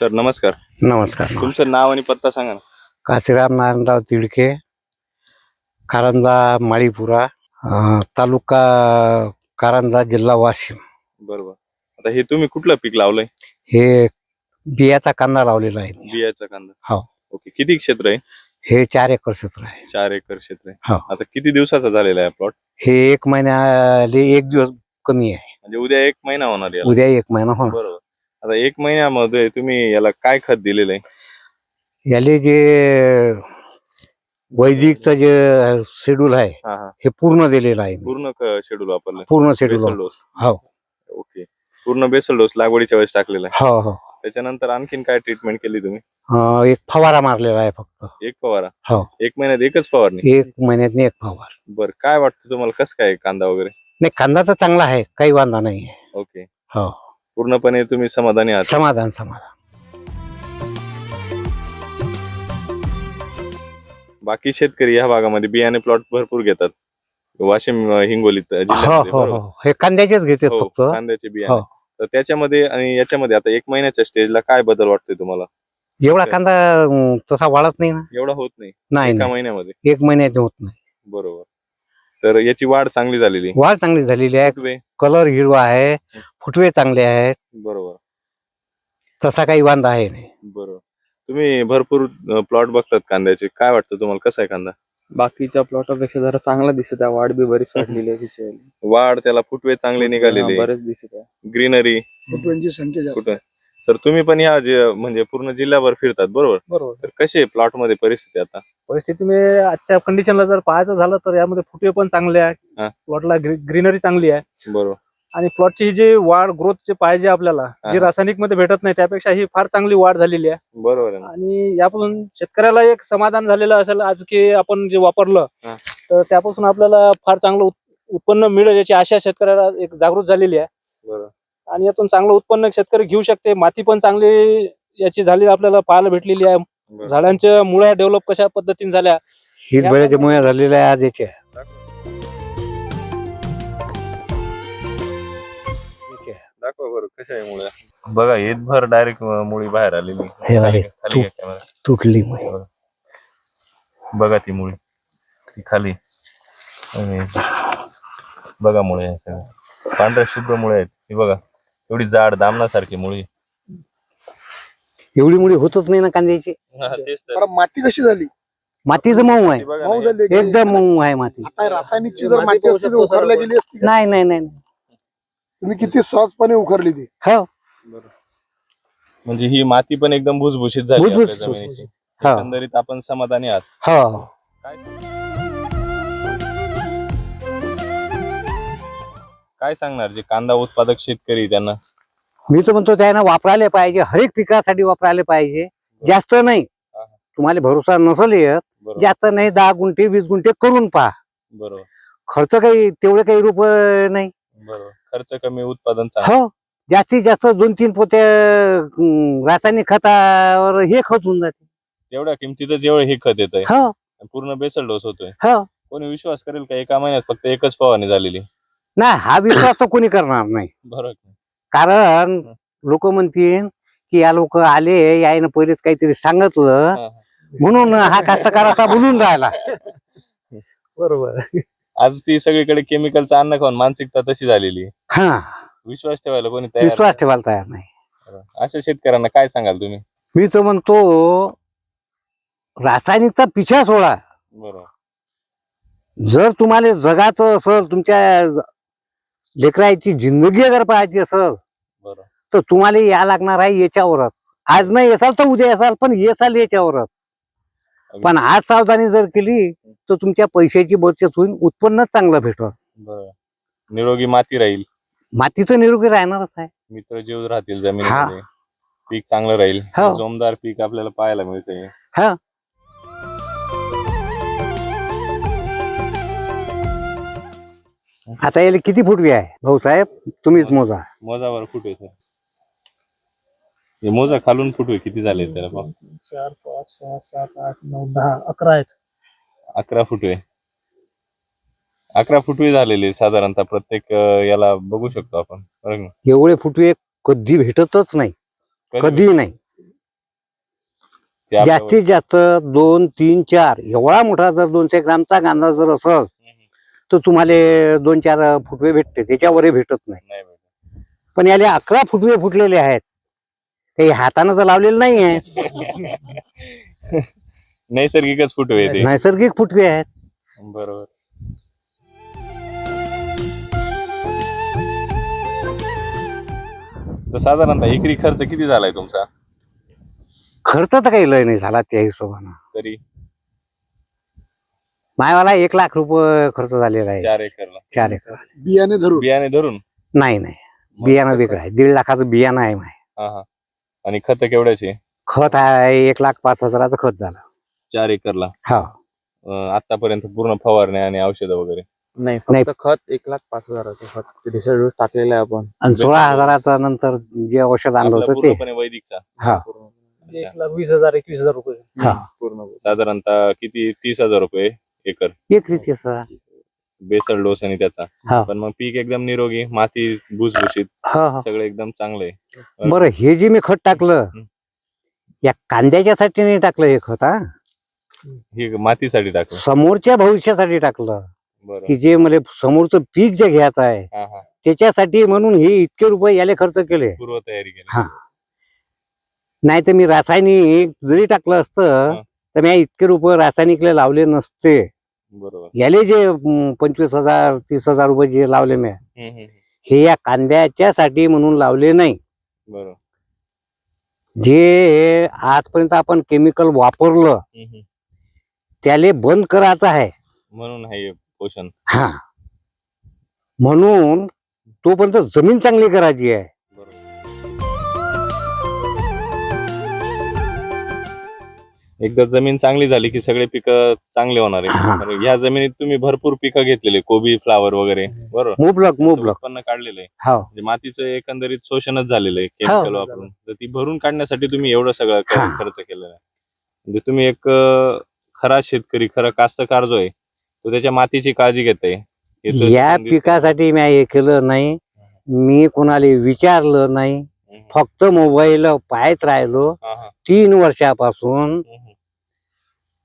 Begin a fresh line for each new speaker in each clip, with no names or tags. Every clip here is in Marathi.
सर नमस्कार.
नमस्कार.
तुमचं नाव आणि पत्ता सांगा ना.
काशीराम नारायणराव तिडके कारंजा माळीपुरा अं, तालुका कारंजा जिल्हा वाशिम.
बरोबर. आता हे तुम्ही कुठलं पीक लावलंय?
हे बियाचा कांदा लावलेला आहे. मी.
बियाचा कांदा.
हो.
ओके किती क्षेत्र आहे?
हे चार एकर क्षेत्र आहे.
चार एकर क्षेत्र आहे.
हो.
आता किती दिवसाचा झालेला आहे प्लॉट
हे एक महिन्याले एक दिवस कमी आहे.
म्हणजे उद्या एक महिना होणार याला.
उद्या एक महिना होणार.
बरोबर. आता एक महिन्यामध्ये तुम्ही याला काय खत दिलेलं आहे?
याले जे वैदिकचं जे शेड्यूल आहे
हा हा.
हे पूर्ण दिलेलं आहे.
पूर्ण शेड्यूल वापरलं?
पूर्ण शेड्यूल
डोस.
हो.
ओके. पूर्ण बेसल डोस लागवडीच्या वेळेस टाकलेला आहे.
हो हो.
त्याच्यानंतर आणखीन काय ट्रीटमेंट केली तुम्ही?
अं, एक फवारा मारलेला आहे फक्त.
एक फवारा?
हो.
एक महिन्यात एकच फवारणी?
एक महिन्यात एक फवार.
बरं काय वाटतं तुम्हाला? कसं काय कांदा वगैरे?
नाही कांदा तर चांगला आहे काही वांधा नाही आहे.
ओके.
हो.
पूर्णपणे तुम्ही समाधानी आहात.
समाधान समाधान.
बाकी शेतकरी या भागामध्ये बियाणे प्लॉट भरपूर घेतात. वाशिम हिंगोलीत
हो
जिल्ह्यामध्ये,
हो
बरोबर?
हो. हे कांद्याचेच घेते
हो,
फक्त.
कांद्याचे बियाणे.
हो.
तर त्याच्यामध्ये आणि याच्यामध्ये आता एक महिन्याच्या स्टेजला काय बदल वाटतोय तुम्हाला?
एवढा कांदा अं, तसा वाढत नाही ना?
एवढा होत नाही.
नाही
एका
नाही.
महिन्यामध्ये.
एक महिन्यात होत नाही.
बरोबर. तर याची वाढ चांगली झालेली
वाढ चांगली झालेली आहे.
फुटवे,
कलर हिरवा आहे. फुटवे चांगले आहेत.
बरोबर.
तसा काही वांदा आहे नाही.
बरोबर. तुम्ही भरपूर प्लॉट बघतात कांद्याचे. काय वाटतं तुम्हाला? कसा आहे कांदा?
बाकीच्या प्लॉटापेक्षा जरा चांगला दिसत आहे. वाढ बी बरीच वाढलेली आहे तिची.
वाढ त्याला फुटवे चांगले निघालेले.
बरेच दिसत आहे.
ग्रीनरी
फुटव्यांची संख्या जास्त
कुठं? तर तुम्ही पण या जे- म्हणजे पूर्ण जिल्ह्याभर फिरतात बरोबर?
बरोबर.
तर कशी आहे प्लॉटमध्ये परिस्थिती आता?
परिस्थिती मी आजच्या कंडिशनला जर पाहायचं झालं तर यामध्ये फुटवे पण चांगले आहे. प्लॉटला ग्रीनरी चांगली आहे.
बरोबर.
आणि प्लॉटची जी वाढ ग्रोथ जे पाहिजे आपल्याला
हा.
जी रासायनिकमध्ये भेटत नाही त्यापेक्षा ही फार चांगली वाढ झालेली आहे.
बरोबर आहे ना.
आणि यापासून शेतकऱ्याला एक समाधान झालेलं असेल आज की आपण जे वापरलं
हा.
तर त्यापासून आपल्याला फार चांगलं उत- उत्पन्न मिळेल याची आशा शेतकऱ्याला एक जागृत झालेली आहे.
बरोबर.
आणि यातून चांगलं उत्पन्न शेतकरी घेऊ शकते. माती पण चांगली याची झाली आपल्याला पाहायला भेटलेली आहे. झाडांच्या मुळ्या डेव्हलप कशा पद्धतीने झाल्या?
हीच
या
बेळ्याच्या मुळे झालेल्या आहे आज याच्या.
दाखवा बरं कशा आहे मुळे बघा भर डायरेक्ट मुळी बाहेर आलेली.
हे आहे.
खाली घ्या camera.
तुटली मुळे.
बघा. ती मुळी. ती खाली. आणि बघा मुळे. पांढऱ्या शुभ्र मुळे आहेत. ही बघा. एवढी जाड दामनासारखी मुळी.
एवढी मुळी होतच नाही ना कांद्याची.
तेच तर.
बरं माती कशी झाली?
मातीचं मऊ आहे.
बघा
मऊ
ना,
झाली एकदम.
एकदम मऊ आहे माती.
आता रासायनिकची जर
माती
असती तर उखरल्या गेली असती का?
नाही नाही नाही नाही.
तुम्ही किती सहजपणे उखरली ती?
हो.
म्हणजे ही माती पण एकदम भुसभुशीत झाली
भुसभुशीत,
आपल्या जमिनीची.
हो
एकंदरीत आपण समाधानी आहात.
हो.
काय? काय सांगणार? जे कांदा उत्पादक शेतकरी त्यांना.
मी तर म्हणतो त्यानं वापरायला पाहिजे हरेक पिकासाठी वापरायला पाहिजे. जास्त नाही. तुम्हाला भरोसा नसेल येत जास्त नाही दहा गुंठे वीस गुंठे करून पहा.
बरोबर.
खर्च काही तेवढे काही रुपये नाही.
बरोबर. खर्च कमी उत्पादन
हो. जास्तीत जास्त दोन तीन पोते रासायनिक खतावर हे खत होऊन जाते.
तेवढ्या किमतीतच जेवढं हे खत येत आहे
हो.
पूर्ण बेसल डोस होतोय.
हो.
कोणी विश्वास करेल का? एका महिन्यात फक्त एकच फवारणी झालेली.
नाही हा विश्वास तर कोणी करणार नाही.
बरोबर.
कारण लोक म्हणतील की या लोक आले यायनं पहिलेच काहीतरी सांगत होतं
हा, हा.
म्हणून हा कास्तकार असा बोलून राहिला.
बरोबर.
आज ती सगळीकडे केमिकलचं अन्न खाऊन मानसिकता तशी झालेली आहे.
हा.
विश्वास ठेवायला कोणी तयार
विश्वास ठेवायला तयार नाही.
नाही. अशा शेतकऱ्यांना काय सांगाल तुम्ही?
मी तर म्हणतो रासायनिकचा पिछा सोडा.
बरोबर
जर तुम्हाला जगाचं असेल तुमच्या लेकराची जिंदगी जर पाहायची असेल तर तुम्हाला या लागणार आहे याच्यावरच. आज नाही येसाल तर उद्या येसाल पण येसाल याच्यावरच. पण आज सावधानी जर केली तर तुमच्या पैशाची बचत होईल उत्पन्नच चांगलं
बरोबर निरोगी माती राहील.
मातीचं निरोगी राहणारच आहे.
मित्र जीव राहतील जमिनीमध्ये. पीक चांगलं राहील.
हो.
जोमदार पीक आपल्याला पाहायला मिळतंय.
आता याला किती फुटवी आहे? भाऊसाहेब तुम्हीच मोजा.
मोजावर फुटवे सर. हे मोजा खालून फुटवे किती झाले त्याला.
चार पाच सहा सात आठ नऊ दहा अकरा आहेत.
अकरा फुटवे अकरा फुटवे झालेले साधारणतः. प्रत्येक अं, याला बघू शकतो आपण?
एवढे फुटवे कधी भेटतच नाही. कधी नाही.
ते
जास्तीत जास्त दोन तीन चार एवढा मोठा जर दोनशे ग्रामचा कांदा जर असल. तर तुम्हाला दोन चार फुटवे भेटते त्याच्यावरही भेटत नाही. पण याले अकरा फुटवे फुटलेले आहेत. काही हातानं तर लावलेलं नाही आहे
नैसर्गिकच फुटवे
नैसर्गिक फुटवे आहेत.
बरोबर. तर साधारणतः एकरी खर्च किती झालाय तुमचा?
खर्च तर काही लय नाही झाला त्या हिशोबानं.
तरी?
मायवाला एक लाख रुपये खर्च झालेला आहे.
चार एकरला.
चार एकर
बियाणे धरून?
बियाणे धरून?
नाही नाही. बियाणं वेगळं आहे. दीड लाखाचं बियाणं आहे माय.
हा हा. आणि खत केवढ्याचे?
खत आहे एक लाख पाच हजाराचं खत झालं.
चार एकरला?
हा.
अं, आतापर्यंत पूर्ण फवारण्या आणि औषधं वगैरे?
नाही
नाही.
फक्त खत एक लाख पाच हजाराचं खत. रिसर्च डोस टाकलेला आहे आपण.
आणि सोळा हजाराचं नंतर जे औषध आणलं
आपला
होतं ते.
पूर्णपणे वैदिकचा.
हा.
एक लाख वीस हजार एकवीस हजार रुपये.
हा.
पूर्ण
साधारणतः किती? तीस हजार रुपये. एकर.
एक रीती असं
बेसल डोस आणि त्याचा.
हा.
पण मग पीक एकदम निरोगी माती भुसभुशीत
हा हा.
सगळं एकदम चांगलं आहे
बरं हे जे मी खत टाकलं. या कांद्याच्यासाठी नाही टाकलं हे खत हा?
ही मातीसाठी टाकलं.
समोरच्या भविष्यासाठी टाकलं.
बरोबर
की जे मला समोरचं पीक जे घ्यायचं आहे
हा हा.
त्याच्यासाठी म्हणून हे इतके रुपये याले खर्च केले.
पूर्व तयारी केली.
हा. नाही तर मी रासायनिक जरी टाकलं असतं. तर मी इतके रुपये रासायनिकले लावले नसते.
बरोबर.
याले जे अं, पंचवीस हजार तीस हजार रुपये जे लावले मी
हम्म, हम्म,
हे या कांद्याच्यासाठी म्हणून लावले नाही.
बरोबर.
जे आजपर्यंत आपण केमिकल वापरलं
हम्म, हम्म.
त्याले बंद करायचं आहे.
म्हणून आहे पोषण.
हा. म्हणून तोपर्यंत जमीन चांगली करायची आहे.
एकदा जमीन चांगली झाली की सगळे पिकं चांगले होणार. आहे आणि या जमिनीत तुम्ही भरपूर पिकं घेतलेले कोबी फ्लावर वगैरे बरोबर
मुबलक मुबलक
उत्पन्न काढलेलं आहे
हो
म्हणजे मातीचं एकंदरीत शोषणच झालेलं आहे केमिकल
हो.
वापरून तर ती भरून काढण्यासाठी तुम्ही एवढं सगळं क-. खर्च केलेला आहे म्हणजे तुम्ही एक अं, खरा शेतकरी खरा कास्तकार जो आहे तो त्याच्या मातीची काळजी घेत आहे
या. पिकासाठी मी हे केलं नाही मी कोणाला विचारलं नाही फक्त मोबाईल पाहत राहिलो. तीन वर्षापासून.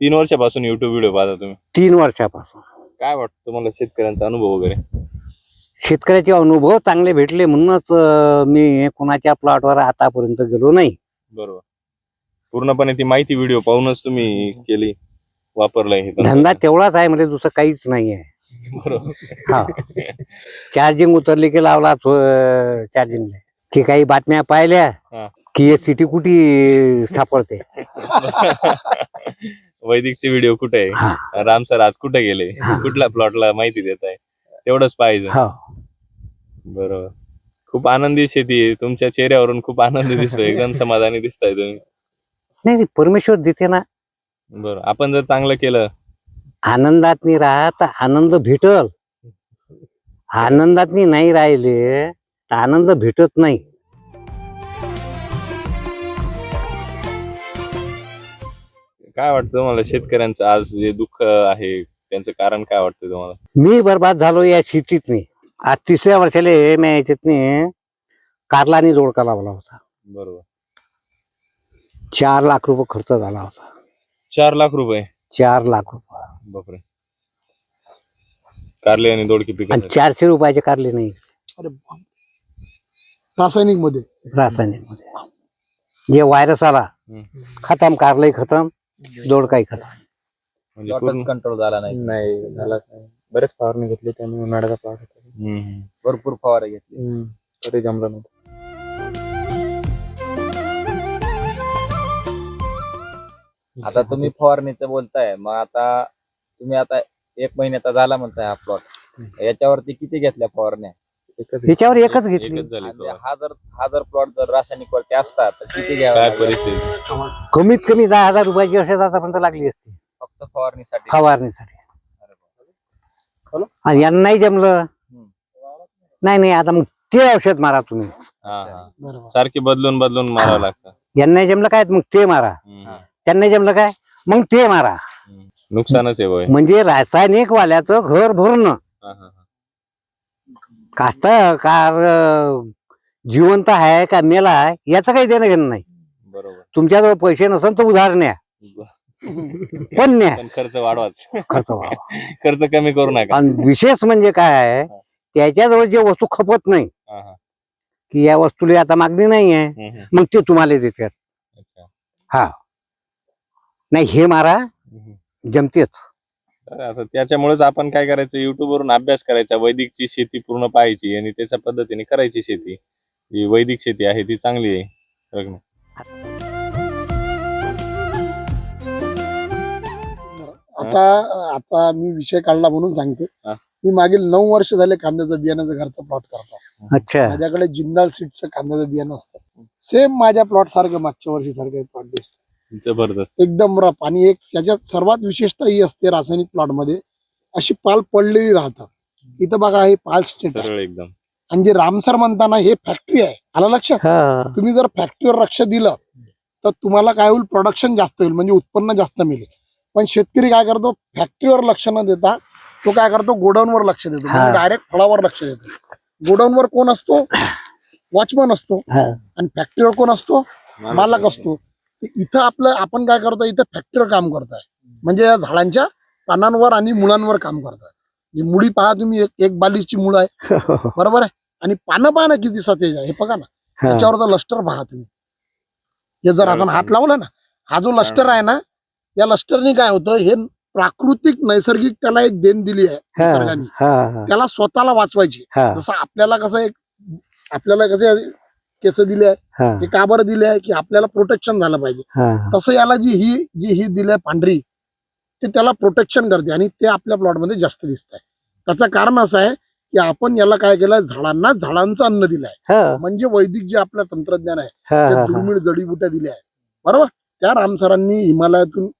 तीन वर्षापासून युट्यूब व्हिडिओ पाहता तुम्ही?
तीन वर्षापासून.
काय वाटतं तुम्हाला शेतकऱ्यांचा अनुभव वगैरे?
शेतकऱ्याचे अनुभव चांगले भेटले म्हणूनच अं, मी कोणाच्या प्लॉटवर आतापर्यंत गेलो नाही.
बरोबर. पूर्णपणे ती माहिती व्हिडिओ पाहूनच तुम्ही केली वापरलंय हे.
धंदा तेवढाच आहे म्हणजे दुसरं काहीच नाही आहे.
बरोबर.
हा. चार्जिंग उतरली की लावला चार्जिंग की काही बातम्या पाहिल्या
हा.
की हे सिटी कुठे सापडते?
वैदिकचे व्हिडिओ कुठे आहे? राम सर आज कुठे गेले. कुठल्या प्लॉटला माहिती देत आहे? तेवढंच पाहिजे.
हो.
बरोबर. खूप आनंदी शेती आहे. तुमच्या चेहऱ्यावरून खूप आनंदी दिसतोय. एकदम समाधानी दिसताय तुम्ही.
नाही नाही, परमेश्वर देते ना.
बरोबर आपण जर चांगलं केलं.
आनंदात राहा तर आनंद भेटल. आनंदात नाही राहिले तर आनंद भेटत नाही.
काय वाटतं तुम्हाला शेतकऱ्यांचं आज जे दुःख आहे त्यांचं कारण काय वाटतं तुम्हाला?
मी बर्बाद झालो या शेतीत आज तिसऱ्या वर्षाला मी याच्यात कारलानी जोडका लावला होता.
बरोबर.
चार लाख रुपये खर्च झाला होता.
चार लाख रुपये?
चार लाख रुपये.
बापरे. कारले आणि दोडकी
आणि
पिकासाठी
चारशे रुपयाचे कारले नाही.
अरे बाप.
रासायनिकमध्ये रासायनिकमध्ये जे व्हायरस आला
हम्म.
खतम कारलंही खतम. दोडकाही खतम
म्हणजे पूर्ण
कंट्रोल झाला नाही.
नाही झालाच नाही. बरेच फवारणी घेतली त्यामुळे उन्हाळ्याचा प्लॉट होता.
हम्म, हम्म.
भरपूर फवारे घेतली.
हम्म. तरी जमलं नव्हतं.
आता तुम्ही फवारणीचं बोलताय मग आता तुम्ही आता एक महिन्याचा झाला म्हणताय हा प्लॉट याच्यावरती किती घेतल्या फवारण्या
ह्याच्यावर एकच घेतली.
एकच झाली
आणि हा जर हा जर प्लॉट जर रासायनिक वरती असता तर किती घ्यावा
काय
लागला?
परिस्थिती?
कमीत कमी दहा हजार रुपयाची असेल आतापर्यंत लागली असती.
फक्त फवारणीसाठी.
फवारणीसाठी. आणि यांना नाही जमलं? नाही नाही आता मग ते औषध मारा तुम्ही.
हा हा.
बरोबर.
सारखी बदलून बदलून मारावं लागतं.
यांना नाही जमलं काय? मग ते मारा.
हम्म,
त्यांना नाही जमलं काय? मग ते मारा.
नुकसानच आहे
म्हणजे रासायनिक वाल्याचं घर भरणं.
हा, हा, हा.
कास्तकार जिवंत आहे का मेला आहे याचं काही देणं घेणं नाही.
बरोबर.
तुमच्याजवळ पैसे नसेल तर उधार न्या. पण न्या.
पण खर्च वाढवाच.
खर्च व्हावा.
खर्च कमी करू नका.
आणि विशेष म्हणजे काय आहे त्याच्याजवळ जे वस्तू खपत नाही
हा, हा.
की या वस्तूला आता मागणी नाही आहे
हम्म, हम्म.
मग ते तुम्हाला देतात.
अच्छा.
नाही हे मारा
हम्म.
जमतेच.
तर आता त्याच्यामुळेच आपण काय करायचं युट्यूब वरून अभ्यास करायचा. वैदिकची शेती पूर्ण पाहायची आणि त्याच्या पद्धतीने करायची शेती. जी वैदिक शेती आहे ती चांगली आहे. बघ ना.
आता आता मी विषय काढला म्हणून सांगतो.
हा.
मी मागील नऊ वर्ष झाले कांद्याचं बियाण्याचं घरचं प्लॉट करतो.
अच्छा.
माझ्याकडे जिंदाल सीडचं कांद्याचं बियाणं असतं. सेम माझ्या प्लॉट सारखं मागच्या वर्षी सारखं प्लॉट दिसतं.
जबरदस्त.
एकदम रफ आणि एक त्याच्यात सर्वात विशेषता ही असते रासायनिक प्लॉटमध्ये अशी पाल पडलेली राहतात. इथं बघा हे पाल स्टेट
सरळ एकदम.
आणि जे रामसर म्हणताना हे फॅक्टरी आहे. आलं लक्षात?
हा.
तुम्ही जर फॅक्टरीवर लक्ष दिलं तर तुम्हाला काय होईल? प्रोडक्शन जास्त होईल. म्हणजे उत्पन्न जास्त मिळेल. पण शेतकरी काय करतो? फॅक्टरीवर लक्ष न देता तो काय करतो? गोडाऊनवर लक्ष देतो. म्हणजे. डायरेक्ट फळावर लक्ष देतो. गोडाऊनवर कोण असतो? वॉचमन असतो.
हा.
आणि फॅक्टरीवर कोण असतो? मालक असतो. इथं आपलं आपण काय करतो इथं फॅक्टरीवर काम करताय. म्हणजे या झाडांच्या पानांवर आणि मुळांवर काम करताय. ही मुळी पहा तुम्ही एक एक बालीची मुळ आहे. बरोबर आहे? आणि पानं पहा ना किती सतेज आहे. हे बघा ना. त्याच्यावरचा लष्टर पहा तुम्ही. हे जर आपण हात लावला ना हा जो लष्टर आहे ना या लष्टरने काय होतं हे प्राकृतिक नैसर्गिक त्याला एक देण दिली आहे निसर्गाने. त्याला स्वतःला वाचवायची. जसं आपल्याला कसं एक आपल्याला कसे केस दिले आहे
हा,
का बरं दिले आहे की आपल्याला प्रोटेक्शन झालं पाहिजे. तसं याला जी ही जी ही दिली आहे पांढरी ते त्याला प्रोटेक्शन करते आणि ते आपल्या प्लॉटमध्ये जास्त दिसत आहे. त्याचं कारण असं आहे की आपण याला काय केलं झाडांना झाडांचं अन्न दिलं आहे म्हणजे वैदिक जे आपलं तंत्रज्ञान आहे
हा,
दुर्मिळ जडीबुट्या दिल्या आहेत. बरोबर? त्या रामसरांनी हिमालयातून.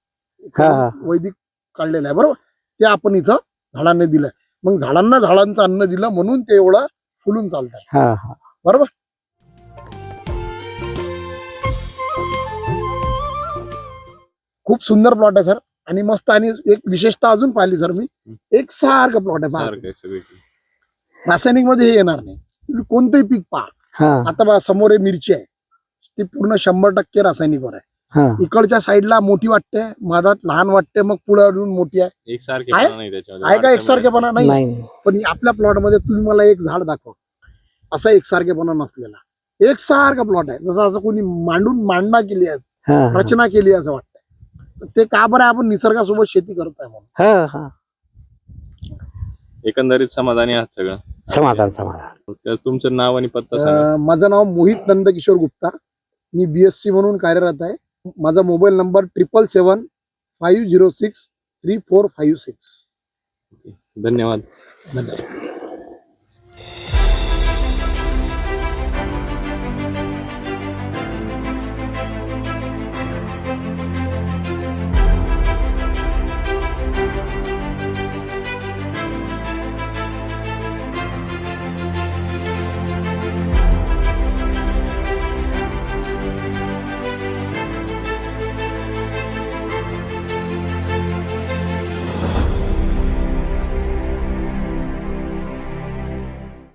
वैदिक काढलेलं आहे बरोबर? ते आपण इथं झाडांनी दिलंय. मग झाडांना झाडांचं अन्न दिलं म्हणून ते एवढं फुलून चालत आहे. बरोबर? खूप सुंदर प्लॉट आहे सर आणि मस्त आणि एक विशेषता अजून पाहिली सर मी. एक सारखं प्लॉट आहे पहा. रासायनिकमध्ये हे येणार नाही. तुम्ही कोणतंही पीक पहा.
हा,
आता बघा समोर हे मिरची आहे. ती पूर्ण शंभर टक्के रासायनिकवर आहे.
हा.
इकडच्या साईडला मोठी वाटते मधात लहान वाटते मग पुढे अजून मोठी आहे.
एकसारखे
आहे?
नाही त्याच्यामध्ये.
आहे का एकसारखेपणा नाही?
नाही.
पण आपल्या प्लॉटमध्ये तुम्ही मला एक झाड दाखवा. असा एकसारखेपणा नसलेला. एकसारखा प्लॉट आहे. जसं असं कोणी मांडून मांडणा केली आहे
हा, हा.
रचना केली आहे असं वाटतं. ते का बरं आहे? आपण निसर्गासोबत शेती करत आहे म्हणून?
हा, हा.
एकंदरीत समाधानी आहात सगळं?
समाधान समाधान.
तर तुमचं नाव आणि पत्ता सांगा.
अं, माझं नाव मोहित नंदकिशोर गुप्ता. मी बीएससी म्हणून कार्यरत आहे. माझा mobile number triple seven five zero six three four five six
धन्यवाद.
धन्यवाद.